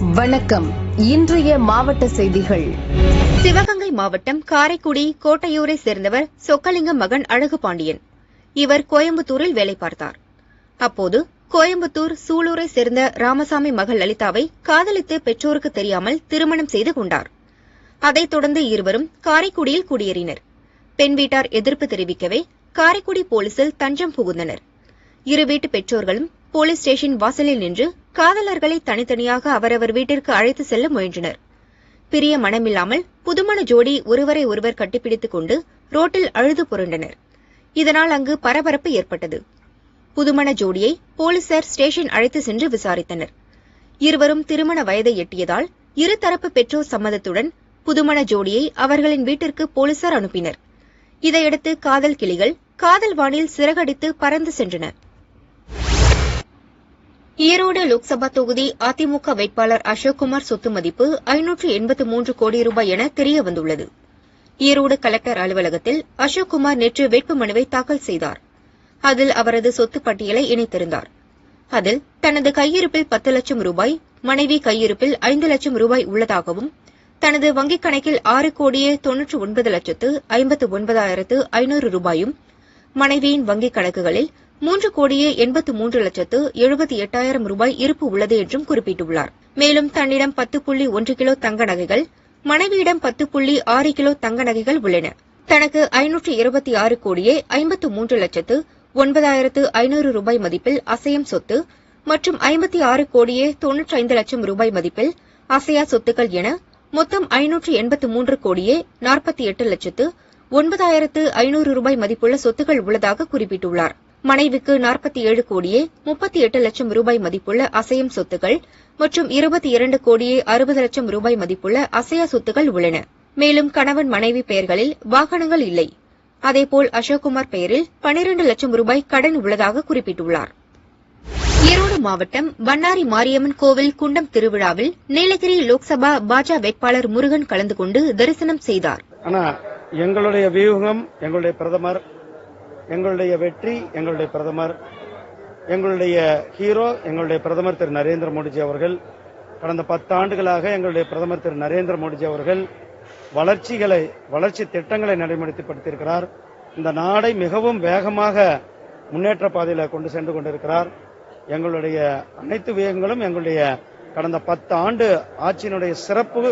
வணக்கம். இன்றைய மாவட்ட செய்திகள். சிவகங்கை மாவட்டம் காரைக்குடி கோட்டையூரை சேர்ந்தவர் சொக்கலிங்கம் மகன் அழகு பாண்டியன் இவர் கோயம்புத்தூரில் வேலை பார்த்தார். அப்போது கோயம்புத்தூர் சூலூரை சேர்ந்த ராமசாமி மகள் லலிதாவை காதலித்து பெற்றோருக்கு தெரியாமல் திருமணம் செய்து கொண்டார். அதைத் தொடர்ந்து இருவரும் காரைக்குடியில் குடியேறினர். பெண் வீட்டார் எதிர்ப்பு தெரிவிக்கவே காரைக்குடி போலீசில் தஞ்சம் புகுந்தனர். இரு வீட்டு பெற்றோர்களும் போலீஸ் ஸ்டேஷன் வாசலில் நின்று காதலர்களை தனித்தனியாக அவரவர் வீட்டிற்கு அழைத்து செல்ல முயன்றனர். பிரிய மனமில்லாமல் புதுமண ஜோடி ஒருவரை ஒருவர் கட்டிப்பிடித்துக் கொண்டு ரோட்டில் அழுது புரண்டனர். இதனால் அங்கு பரபரப்பு ஏற்பட்டது. புதுமண ஜோடியை போலீசார் ஸ்டேஷன் அழைத்து சென்று விசாரித்தனர். இருவரும் திருமண வயதை எட்டியதால் இருதரப்பு பெற்றோர் சம்மதத்துடன் புதுமண ஜோடியை அவர்களின் வீட்டிற்கு போலீசார் அனுப்பினர். இதையடுத்து காதல் கிளிகள் காதல் வானில் சிறகடித்து பறந்து சென்றன ஈரோடு லோக்சபா தொகுதி அதிமுக வேட்பாளர் அசோக்குமார் சொத்து மதிப்பு ஐநூற்று எண்பத்து மூன்று கோடி ரூபாய் என தெரியவந்துள்ளது ஈரோடு கலெக்டர் அலுவலகத்தில் அசோக்குமார் நேற்று வேட்புமனுவை தாக்கல் செய்தார். அதில் அவரது சொத்து பட்டியலை இணைத்திருந்தார். அதில் தனது கையிருப்பில் பத்து லட்சம் ரூபாய் மனைவி கையிருப்பில் ஐந்து லட்சம் ரூபாய் உள்ளதாகவும் தனது வங்கிக் கணக்கில் ஆறு கோடியே தொன்னூற்று ஒன்பது லட்சத்து ஐம்பத்து ஒன்பதாயிரத்து ஐநூறு ரூபாயும் மனைவியின் வங்கிக் கணக்குகளில் மூன்று கோடியே எண்பத்து மூன்று லட்சத்து எழுபத்தி எட்டாயிரம் ரூபாய் இருப்பு உள்ளது என்றும் குறிப்பிட்டுள்ளார். மேலும் தன்னிடம் பத்து புள்ளி ஒன்று கிலோ தங்க நகைகள் மனைவியிடம் பத்து புள்ளி ஆறு கிலோ தங்க நகைகள் உள்ளன. தனக்கு ஐநூற்று இருபத்தி ஆறு கோடியே ஐம்பத்து மூன்று லட்சத்து ஒன்பதாயிரத்து ஐநூறு ரூபாய் மதிப்பில் அசையம் சொத்து மற்றும் ஐம்பத்தி ஆறு கோடியே தொன்னூற்றி ஐந்து லட்சம் ரூபாய் மதிப்பில் அசையா சொத்துக்கள் என மொத்தம் ஐநூற்று எண்பத்து மூன்று கோடியே நாற்பத்தி எட்டு லட்சத்து ஒன்பதாயிரத்து ஐநூறு ரூபாய் மதிப்புள்ள சொத்துக்கள் உள்ளதாக குறிப்பிட்டுள்ளார். மனைவிக்கு நாற்பத்தி ஏழு கோடியே முப்பத்தி எட்டு லட்சம் ரூபாய் மதிப்புள்ள அசையும் சொத்துக்கள் மற்றும் இருபத்தி இரண்டு கோடியே அறுபது லட்சம் ரூபாய் மதிப்புள்ள அசையா சொத்துக்கள் உள்ளன. மேலும் கணவன் மனைவி பெயர்களில் வாகனங்கள் இல்லை. அதேபோல் அசோக்குமார் பெயரில் பனிரண்டு லட்சம் ரூபாய் கடன் உள்ளதாக குறிப்பிட்டுள்ளார். ஈரோடு மாவட்டம் வண்ணாரி மாரியம்மன் கோவில் குண்டம் திருவிழாவில் நீலகிரி லோக்சபா பாஜக வேட்பாளர் முருகன் கலந்து கொண்டு தரிசனம் செய்தார். ஆனா எங்களுடைய வியூகம் எங்களுடைய பிரதமர் எங்களுடைய வெற்றி எங்களுடைய பிரதமர் எங்களுடைய ஹீரோ எங்களுடைய பிரதமர் திரு நரேந்திர மோடிஜி அவர்கள் கடந்த பத்து ஆண்டுகளாக எங்களுடைய பிரதமர் திரு நரேந்திர மோடிஜி அவர்கள் வளர்ச்சிகளை வளர்ச்சி திட்டங்களை நடைமுறைப்படுத்தியிருக்கிறார் இந்த நாடை மிகவும் வேகமாக முன்னேற்ற பாதையில் கொண்டு சென்று கொண்டிருக்கிறார். எங்களுடைய அனைத்து வியங்களும் எங்களுடைய கடந்த பத்து ஆண்டு ஆட்சியினுடைய சிறப்பு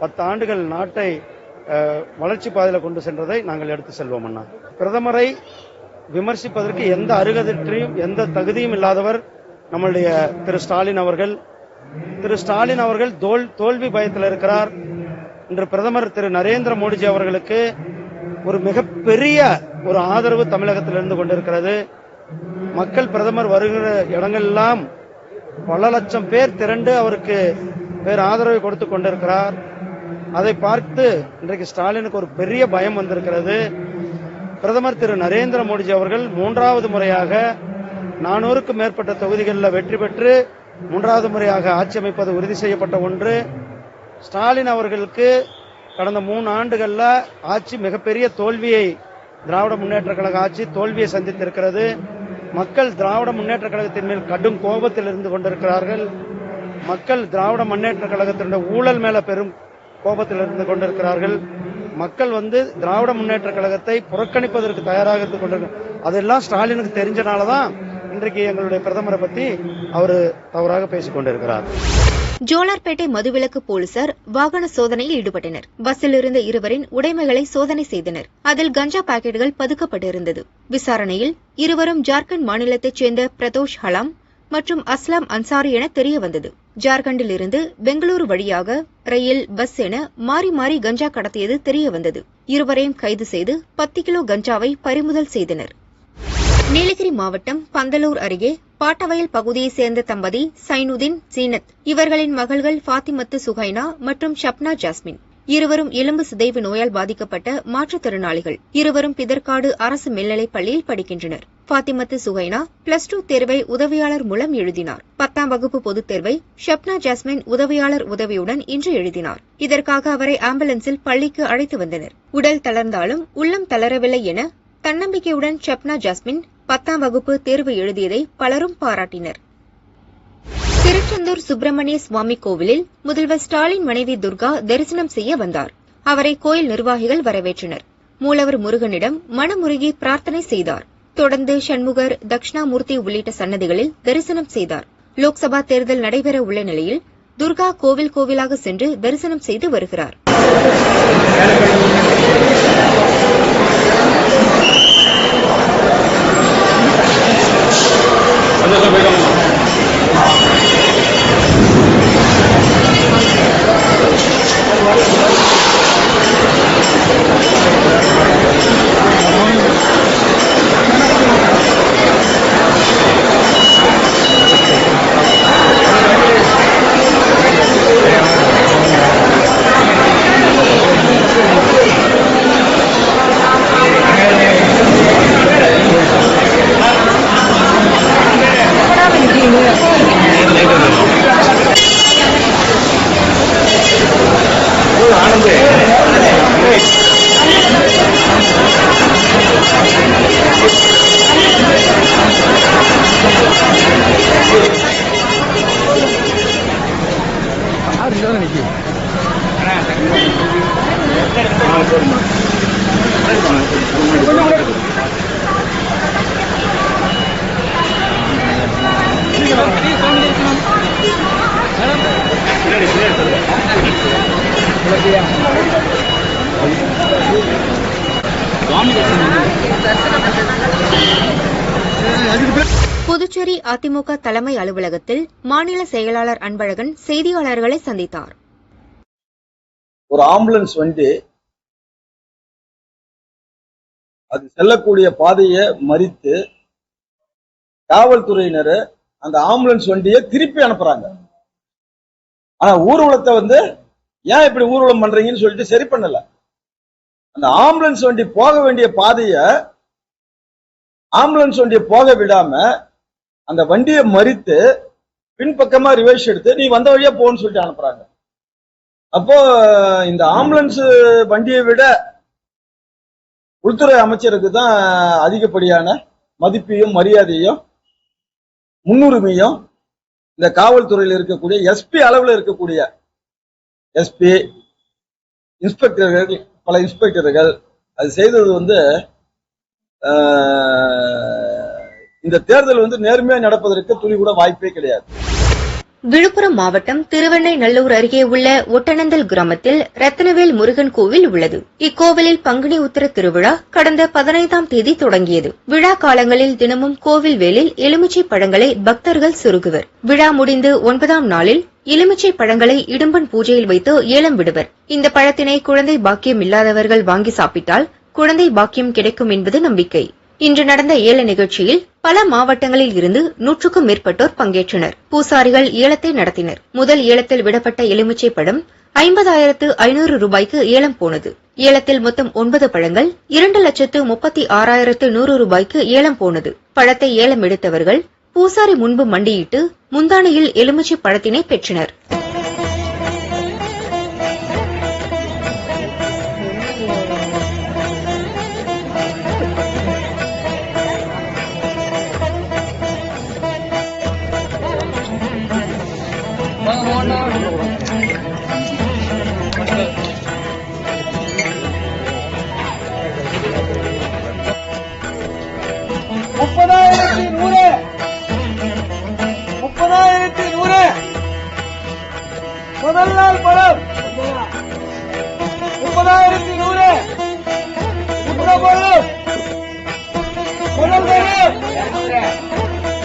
பத்து ஆண்டுகள் நாட்டை வளர்ச்சி பாதையில் கொண்டு சென்றதை நாங்கள் எடுத்து செல்வோம் அண்ணா. பிரதமரை விமர்சிப்பதற்கு எந்த அருகதற்றையும் எந்த தகுதியும் இல்லாதவர் நம்மளுடைய திரு ஸ்டாலின் அவர்கள். திரு ஸ்டாலின் அவர்கள் தோல் தோல்வி பயத்தில் இருக்கிறார் இன்று பிரதமர் திரு நரேந்திர மோடிஜி அவர்களுக்கு ஒரு மிகப்பெரிய ஒரு ஆதரவு தமிழகத்தில் இருந்து கொண்டிருக்கிறது. மக்கள் பிரதமர் வருகிற இடங்களெல்லாம் பல லட்சம் பேர் திரண்டு அவருக்கு பேர் ஆதரவை கொடுத்து கொண்டிருக்கிறார். அதை பார்த்து இன்றைக்கு ஸ்டாலினுக்கு ஒரு பெரிய பயம் வந்திருக்கிறது. பிரதமர் திரு நரேந்திர மோடிஜி அவர்கள் மூன்றாவது முறையாக நானூறுக்கும் மேற்பட்ட தொகுதிகளில் வெற்றி பெற்று மூன்றாவது முறையாக ஆட்சி அமைப்பது உறுதி செய்யப்பட்ட ஒன்று. ஸ்டாலின் அவர்களுக்கு கடந்த மூணு ஆண்டுகளில் ஆட்சி மிகப்பெரிய தோல்வியை திராவிட முன்னேற்ற கழக ஆட்சி தோல்வியை சந்தித்திருக்கிறது. மக்கள் திராவிட முன்னேற்ற கழகத்தின் மேல் கடும் கோபத்தில் இருந்து கொண்டிருக்கிறார்கள். மக்கள் திராவிட முன்னேற்ற கழகத்தினுடைய ஊழல் மேல பெரும் கோபத்தில் இருந்து கொண்டிருக்கிறார்கள். மக்கள் வந்து திராவிட முன்னேற்ற கழகத்தை புறக்கணிப்பதற்கு தயாராக இருந்து கொண்டிருக்கிறார் அதெல்லாம் ஸ்டாலினுக்கு தெரிஞ்சனால தான் இன்றைக்கு எங்களுடைய பிரதமரை பத்தி அவர் தவறாக பேசிக் கொண்டிருக்கிறார். ஜோலார்பேட்டை மதுவிலக்கு போலீசார் வாகன சோதனையில் ஈடுபட்டனர். பஸ்ஸில் இருந்த இருவரின் உடைமைகளை சோதனை செய்தனர். அதில் கஞ்சா பாக்கெட்டுகள் பதுக்கப்பட்டிருந்தது. விசாரணையில் இருவரும் ஜார்க்கண்ட் மாநிலத்தைச் சேர்ந்த பிரதோஷ் ஹலாம் மற்றும் அஸ்லாம் அன்சாரி என தெரியவந்தது. ஜார்க்கண்டில் இருந்து பெங்களூரு வழியாக ரயில் பஸ் என மாறி மாறி கஞ்சா கடத்தியது தெரியவந்தது. இருவரையும் கைது செய்து பத்து கிலோ கஞ்சாவை பறிமுதல் செய்தனர். நீலகிரி மாவட்டம் பந்தலூர் அருகே பாட்டவயல் பகுதியைச் சேர்ந்த தம்பதி சைனுதீன் சீனத். இவர்களின் மகள்கள் ஃபாத்திமத்து சுகைனா மற்றும் ஷப்னா ஜாஸ்மின். இருவரும் எலும்பு சிதைவு நோயால் பாதிக்கப்பட்ட மாற்றுத்திறனாளிகள் இருவரும் பிதற்காடு அரசு மேல்நிலைப் பள்ளியில் படிக்கின்றனர். பாத்திமத்து சுகைனா பிளஸ் டூ தேர்வை உதவியாளர் மூலம் எழுதினார். பத்தாம் வகுப்பு பொதுத் தேர்வை ஷப்னா ஜாஸ்மின் உதவியாளர் உதவியுடன் இன்று எழுதினார். இதற்காக அவரை ஆம்புலன்ஸில் பள்ளிக்கு அழைத்து வந்தனர். உடல் தளர்ந்தாலும் உள்ளம் தளரவில்லை என தன்னம்பிக்கையுடன் ஷப்னா ஜாஸ்மின் பத்தாம் வகுப்பு தேர்வு எழுதியதை பலரும் பாராட்டினர். திருச்செந்தூர் சுப்பிரமணிய சுவாமி கோவிலில் முதல்வர் ஸ்டாலின் மனைவி துர்கா தரிசனம் செய்ய வந்தார். அவரை கோயில் நிர்வாகிகள் வரவேற்றனர். மூலவர் முருகனிடம் மனமுருகி பிரார்த்தனை செய்தார். தொடர்ந்து சண்முகர் தட்சிணாமூர்த்தி உள்ளிட்ட சன்னதிகளில் தரிசனம் செய்தார். லோக்சபா தேர்தல் நடைபெற உள்ள நிலையில் துர்கா கோவில் கோவிலாக சென்று தரிசனம் செய்து வருகிறார். புதுச்சேரி அதிமுக தலைமை அலுவலகத்தில் மாநில செயலாளர் அன்பழகன் செய்தியாளர்களை சந்தித்தார். ஒரு ஆம்புலன்ஸ் வந்து அது செல்லக்கூடிய பாதையை மறித்து காவல்துறையினர் அந்த ஆம்புலன்ஸ் வண்டியை திருப்பி அனுப்புறாங்க. ஆனா ஊர்வலத்தை வந்து ஏன் இப்படி ஊர்வலம் பண்றீங்கன்னு சொல்லிட்டு சரி பண்ணல. அந்த ஆம்புலன்ஸ் வண்டி போக வேண்டிய பாதைய ஆம்புலன்ஸ் வண்டியை போக விடாம அந்த வண்டியை மறித்து பின்பக்கமா ரிவர்ஸ் எடுத்து நீ வந்த வழியா போன்னு சொல்லிட்டு அனுப்புறாங்க. அப்போ இந்த ஆம்புலன்ஸ் வண்டியை விட உள்துறை அமைச்சருக்கு தான் அதிகப்படியான மதிப்பையும் மரியாதையும் முன்னுரிமையும் இந்த காவல்துறையில் இருக்கக்கூடிய எஸ்பி அளவில் இருக்கக்கூடிய எஸ்பி இன்ஸ்பெக்டர்கள் பல இன்ஸ்பெக்டர்கள் அது செய்தது வந்து ஆஹ், இந்த தேர்தல் வந்து நேர்மையா நடப்பதற்கு துளி கூட வாய்ப்பே கிடையாது. விழுப்புரம் மாவட்டம் திருவெண்ணைநல்லூர் அருகே உள்ள ஒட்டனந்தல் கிராமத்தில் ரத்னவேல் முருகன் கோவில் உள்ளது. இக்கோவிலில் பங்குனி உத்தர திருவிழா கடந்த பதினைந்தாம் தேதி தொடங்கியது. விழா காலங்களில் தினமும் கோவில் வேலில் எலுமிச்சை பழங்களை பக்தர்கள் சுருகுவர். விழா முடிந்து ஒன்பதாம் நாளில் எலுமிச்சை பழங்களை இடும்பன் பூஜையில் வைத்து ஏலம் விடுவர். இந்த பழத்தினை குழந்தை பாக்கியம் இல்லாதவர்கள் வாங்கி சாப்பிட்டால் குழந்தை பாக்கியம் கிடைக்கும் என்பது நம்பிக்கை. இன்று நடந்த ஏல நிகழ்ச்சியில் பல மாவட்டங்களில் இருந்து நூற்றுக்கும் மேற்பட்டோர் பங்கேற்றனர். பூசாரிகள் ஏலத்தை நடத்தினர். முதல் ஏலத்தில் விடப்பட்ட எலுமிச்சை பழம் ஐம்பதாயிரத்து ஐநூறு ரூபாய்க்கு ஏலம் போனது. ஏலத்தில் மொத்தம் ஒன்பது பழங்கள் இரண்டு லட்சத்து முப்பத்தி ஆறாயிரத்து நூறு ரூபாய்க்கு ஏலம் போனது. பழத்தை ஏலம் எடுத்தவர்கள் பூசாரி முன்பு மண்டியிட்டு முந்தானையில் எலுமிச்சை பழத்தினை பெற்றனர்.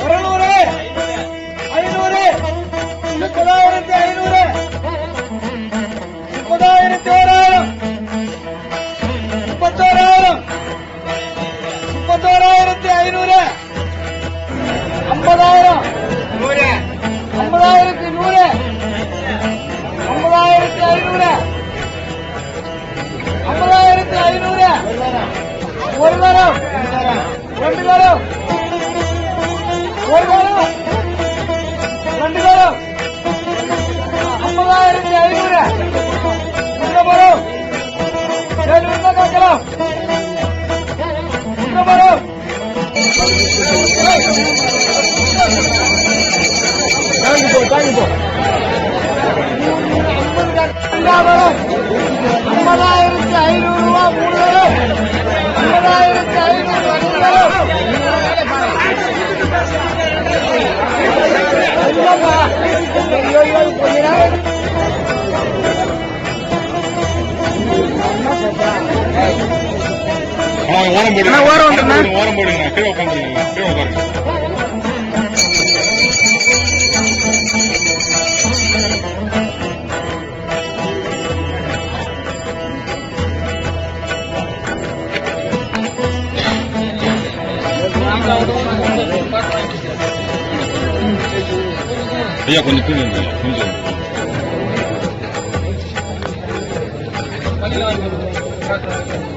இருநூறு. ஐநூறு. நான்கு போ தாங்கி போ ஐம்பதாயிரத்தி ஐநூறு ரூபா மூணு பேரும் ஐம்பதாயிரத்தி ஐநூறு ரெண்டு பேரும் இல்லப்பா. ஐயோ, ஐயோ, கொஞ்ச நேரம் ஓரம் போடுங்க ஓரம் போடுங்க ஓரம் போடுங்க கீழே உட்காந்துருங்க கீழே உட்காருங்க ஐயா கொஞ்சம் கீழே இருங்க கொஞ்சம் you.